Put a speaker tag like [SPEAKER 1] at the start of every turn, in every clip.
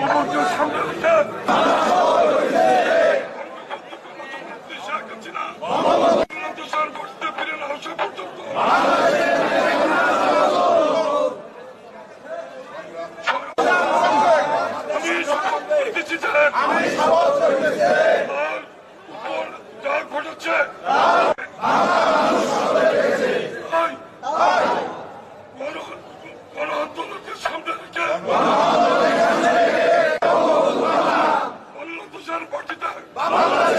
[SPEAKER 1] মনোযোগ সামনে মাটিতে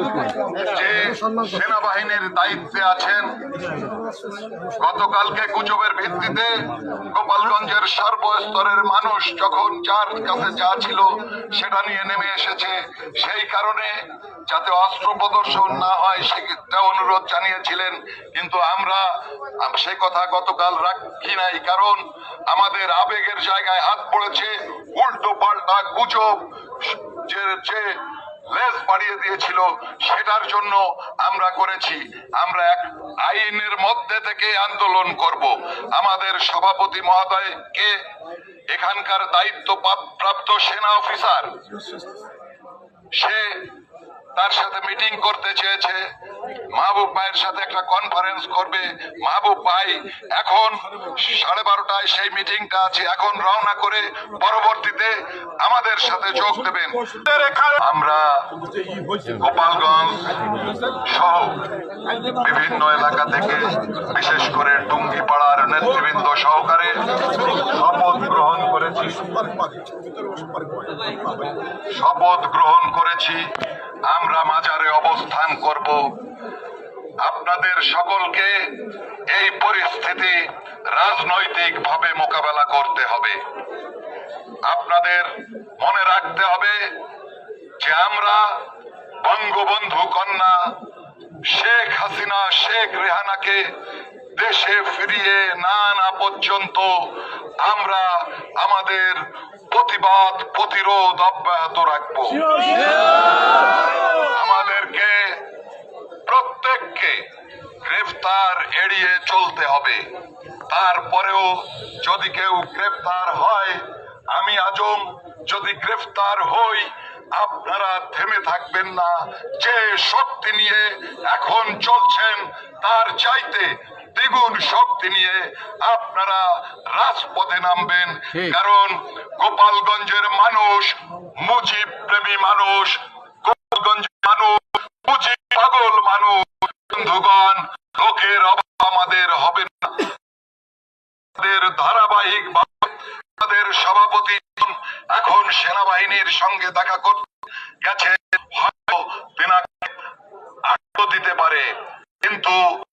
[SPEAKER 2] সেনাবাহিনীর দায়িত্বে আছেন গতকালকে গুজবের ভিত্তিতে গোপালগঞ্জের সর্বস্তরের মানুষ যখন যার কাছে যা ছিল সেটা নিয়ে নেমে এসেছে, সেই কারণে যাতে অস্ত্র প্রদর্শন না হয় সেটা অনুরোধ জানিয়েছিলেন, কিন্তু আমরা সে কথা গতকাল রাখি নাই, কারণ আমাদের আবেগের জায়গায় হাত পড়েছে উল্টো পাল্টা গুজব যে লেজ বাড়িয়ে দিয়েছিল, সেটার জন্য আমরা করেছি। আমরা এক আইনের মধ্যে থেকে আন্দোলন করব। আমাদের সভাপতি মহোদয়কে এখানকার দায়িত্ব প্রাপ্ত সেনা অফিসার। সে তার সাথে মিটিং করতে চেয়েছে। মাহবুব ভাইয়ের সাথে একটা কনফারেন্স করবে। মাহবুব ভাই, এখন সাড়ে বারোটায় সেই মিটিংটা আছে। এখন রওনা করে পরবর্তীতে আমাদের সাথে যোগ দেবেন। আমরা গোপালগঞ্জ সহ বিভিন্ন এলাকা থেকে, বিশেষ করে টুঙ্গিপাড়ার নেতৃবৃন্দ সহকারে শপথ শপথ গ্রহণ করেছি, আমরা মাজারে অবস্থান করব। আপনাদের সকলকে এই পরিস্থিতি রাজনৈতিক ভাবে মোকাবেলা করতে হবে। আপনাদের মনে রাখতে হবে যে আমরা বঙ্গবন্ধু কন্যা শেখ হাসিনা, শেখ রেহানাকে দেশে ফিরিয়ে না না পর্যন্ত আমরা আমাদের প্রতিবাদ, প্রতিরোধ অব্যাহত রাখব। আমাদেরকে প্রত্যেককে গ্রেফতার এড়িয়ে চলতে হবে। তারপরেও যদি কেউ গ্রেফতার হয়, আমি আজম যদি গ্রেফতার হই আপনারা থেমে থাকবেন না। যে শক্তি নিয়ে এখন চলছেন তার চাইতে দ্বিগুণ শক্তি নিয়ে আপনারা রাজপথে নামবেন। কারণ গোপালগঞ্জের মানুষ মুজিব প্রেমী মানুষ গোপালগঞ্জের মানুষ মুজিব পাগল মানুষ। বন্ধুগণ লোকের অভাব আমাদের হবে না। ধারাবাহিক আমাদের সভাপতি এখন সেনাবাহিনীর সঙ্গে দেখা করতে গেছে, হয়তো আটক দিতে পারে। কিন্তু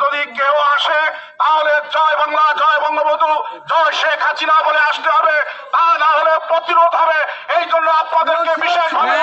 [SPEAKER 3] যদি কেউ আসে, তাহলে জয় বাংলা, জয় বঙ্গবন্ধু, জয় শেখ হাসিনা বলে আসতে হবে। তা না হলে প্রতিরোধ হবে। এই জন্য আপনাদেরকে বিশেষভাবে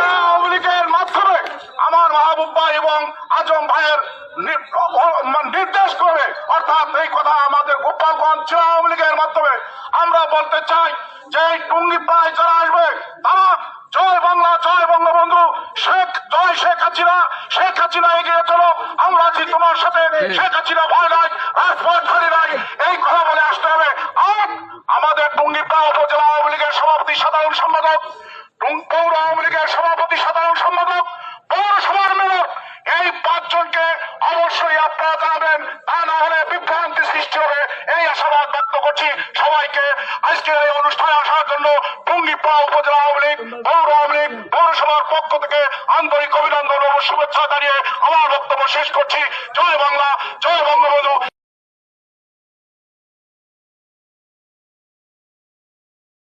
[SPEAKER 3] আওয়ামী লীগের মাধ্যমে আমার মাহবুব ভাই এবং আজম ভাইয়ের নি- অ- মানে নির্দেশ করে অর্থাৎ এই কথা আমাদের গোপালগঞ্জ আওয়ামী লীগের মাধ্যমে আমরা বলতে চাই যে টুঙ্গি প্রায় যারা আসবে তারা জয় বাংলা জয় বঙ্গবন্ধু। শেখ জয় শেখ হাসিনা। শেখ হাসিনা এগিয়ে চলো। আমরা আছি তোমার সাথে। শেখ হাসিনা ভয় নাই রাজপথ খালি নাই। এই কথা বলে আসতে হবে। আর আমাদের টুঙ্গিপাড়া উপজেলা আওয়ামী লীগের সভাপতি সাধারণ সম্পাদক পৌর আওয়ামী লীগের সভাপতি জন্য টুঙ্গিপাড়া উপজেলা আওয়ামী লীগ, পৌর আওয়ামী লীগ, পৌরসভার পক্ষ থেকে আন্তরিক অভিনন্দন ও শুভেচ্ছা জানিয়ে আমার বক্তব্য শেষ করছি। জয় বাংলা, জয় বঙ্গবন্ধু।